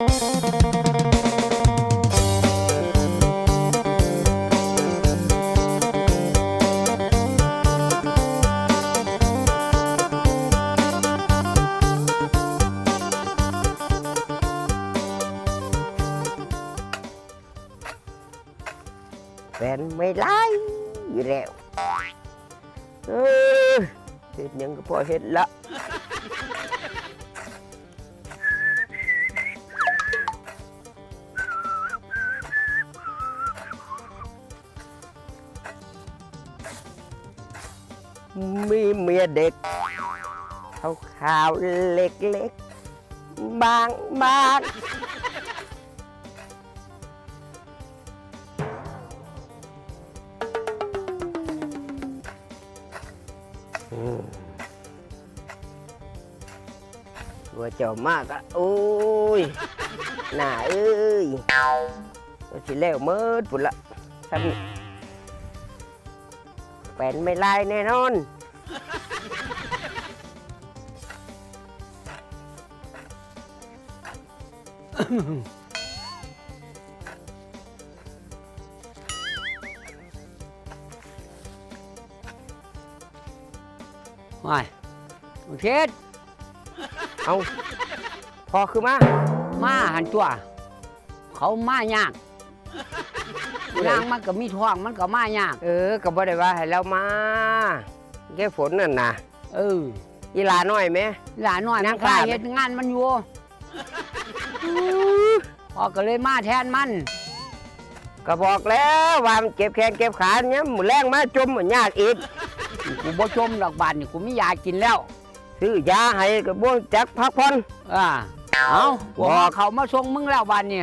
แฟนไม่ไล่อยู่แล้ว มีเมียเด็กขาวขาวๆเล็กๆบางบางอืมว่าเจ้ามากอะโอ้ยหน่าเอ้ยว่าสิแล้วเมิดปุ่นละท่าน แฟนไม่ไล่แน่นอน ว้ายโอเคเอาพอคือมา มาหันตัว เขามายาก ยางมันก็มีท้องมันก็มายาก เออก็บ่ได้ว่าให้เรามาแค่ฝนนั่นน่ะเอออีหลาน้อยไหม หลานน้อยนั่มันงกล้าขาด เฮ็ดงานมันอยู่พอก็เลยมาแทนมัน ก็บอกแล้วว่ามันเก็บแขนเก็บขาเนี่ยหมูแรงมาจมมันยากอีกกูบ่จมดอกบานนี่กูมียากินแล้ว ซื้อยาให้ก็บ่จักพักผ่อน อ่า เอาบอกบอกเขามาส่งมึงแล้วบานนี่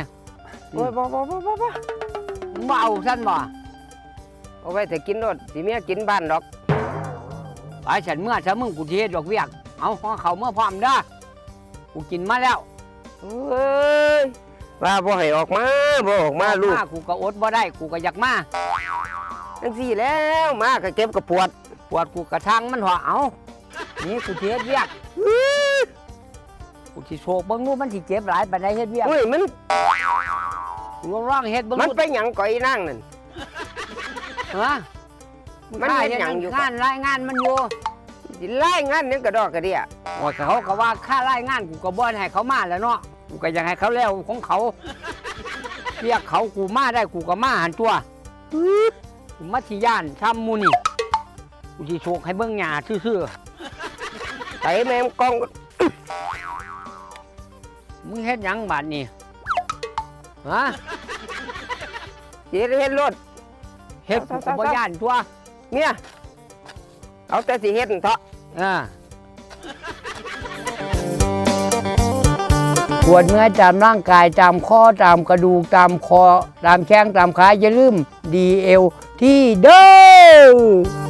โอ้ยบ่บ่บ่บ่บ่มึง บ่เอาซั่นบ่เอาไว้แต่กินรถสิเมียกินบ้านดอกไปฉันเมื่อซะมึงกูสิเฮ็ดดอกเวียก เอาของเขาเมื่อพร้อมเด้อกูกินมาแล้วเอ้ยว่าบ่ให้ออกมาบ่ออกมาลูกกูก็อดบ่ได้กูก็อยากมาจังซี่แล้วมาก็เก็บก็ปวด ปวดกูกระทังมันหัวเอานี่กูสิเฮ็ดเวียกกูสิโชกเบิ่งดูมันสิเจ็บหลายปานใดเฮ็ดเวียกเฮ้ยมัน กูลองร้องเฮ็ดเบิ่งมันดูไปหยังก่อยนั่งนั่น ฮะมันเฮ็ดหยังอยู่ งานรายงานมันอยู่สิไล่งานนี่กระดอกกระเดียโอ้ยเขาก็ว่าค่ารายงานกูก็บ่ให้เขามาแล้วเนาะกูก็อยากให้เขาแล้วของเขาเรียกเขากูมาได้กูก็มาหันตัวกูมาที่ย่านทำหมูนี่กูสิโชกให้เบิ่งหญ้าซื่อไตแม่มกองๆมึงเฮ็ดหยังบาดนี้ ฮะสิเฮ็ดรถเฮ็ดกูก็บ่ย่านตัวเนี่ยเอาแต่สิเฮ็ดเถาะอ่าปวดเมื่อยตามร่างกายตามข้อตามกระดูกตามคอตามแข้งตามขาอย่าลืมดีเอลที่เด้อ